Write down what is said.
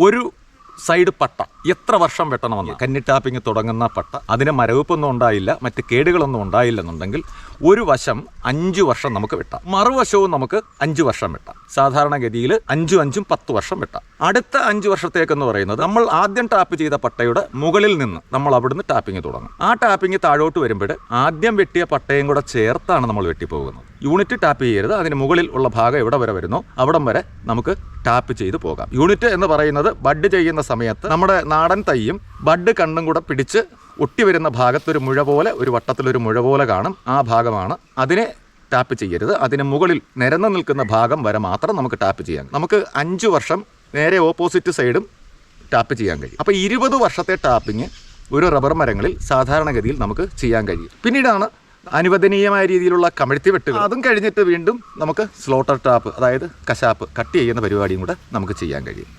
ഒരു സൈഡ് പട്ട. എത്ര വർഷം വെട്ടണമെന്ന്. കന്നി ടാപ്പിംഗ് തുടങ്ങുന്ന പട്ട. അതിന് മരവിപ്പൊന്നും ഉണ്ടായില്ല. മറ്റ് കേടുകളൊന്നും ഉണ്ടായില്ലെന്നുണ്ടെങ്കിൽ ഒരു വശം അഞ്ച് വർഷം നമുക്ക് വെട്ടാം. മറുവശവും നമുക്ക് അഞ്ച് വർഷം വെട്ടാം. സാധാരണഗതിയിൽ അഞ്ചും അഞ്ചും പത്ത് വർഷം വെട്ടാം. അടുത്ത അഞ്ച് വർഷത്തേക്കെന്ന് പറയുന്നത് നമ്മൾ ആദ്യം ടാപ്പ് ചെയ്ത പട്ടയുടെ മുകളിൽ നിന്ന് നമ്മൾ അവിടുന്ന് ടാപ്പിംഗ് തുടങ്ങും. ആ ടാപ്പിംഗ് താഴോട്ട് വരുമ്പോൾ ആദ്യം വെട്ടിയ പട്ടയും കൂടെ ചേർത്താണ് നമ്മൾ വെട്ടിപ്പോകുന്നത്. യൂണിറ്റ് ടാപ്പ് ചെയ്യരുത്. അതിന് മുകളിൽ ഉള്ള ഭാഗം എവിടെ വരെ വരുന്നോ? അവിടം വരെ നമുക്ക് ടാപ്പ് ചെയ്ത് പോകാം. യൂണിറ്റ് എന്ന് പറയുന്നത് ബഡ് ചെയ്യുന്ന സമയത്ത് നമ്മുടെ നാടൻ തൈയും ബഡ് കണ്ണും കൂടെ പിടിച്ച് ഒട്ടി വരുന്ന ഭാഗത്തൊരു മുഴ പോലെ ഒരു വട്ടത്തിലൊരു മുഴ പോലെ കാണും. ആ ഭാഗമാണ് അതിനെ ടാപ്പ് ചെയ്യരുത്. അതിന് മുകളിൽ നിരന്ന് നിൽക്കുന്ന ഭാഗം വരെ മാത്രം നമുക്ക് ടാപ്പ് ചെയ്യാം. നമുക്ക് അഞ്ച് വർഷം നേരെ ഓപ്പോസിറ്റ് സൈഡും ടാപ്പ് ചെയ്യാൻ കഴിയും. അപ്പോൾ ഇരുപത് വർഷത്തെ ടാപ്പിങ് ഒരു റബ്ബർ മരങ്ങളിൽ സാധാരണഗതിയിൽ നമുക്ക് ചെയ്യാൻ കഴിയും. പിന്നീടാണ് അനുവദനീയമായ രീതിയിലുള്ള കമഴ്ത്തി വെട്ടുകൾ അതും കഴിഞ്ഞിട്ട് വീണ്ടും നമുക്ക് സ്ലോട്ടർ ടാപ്പ് അതായത് കശാപ്പ് കട്ട് ചെയ്യുന്ന പരിപാടിയും കൂടെ നമുക്ക് ചെയ്യാൻ കഴിയും.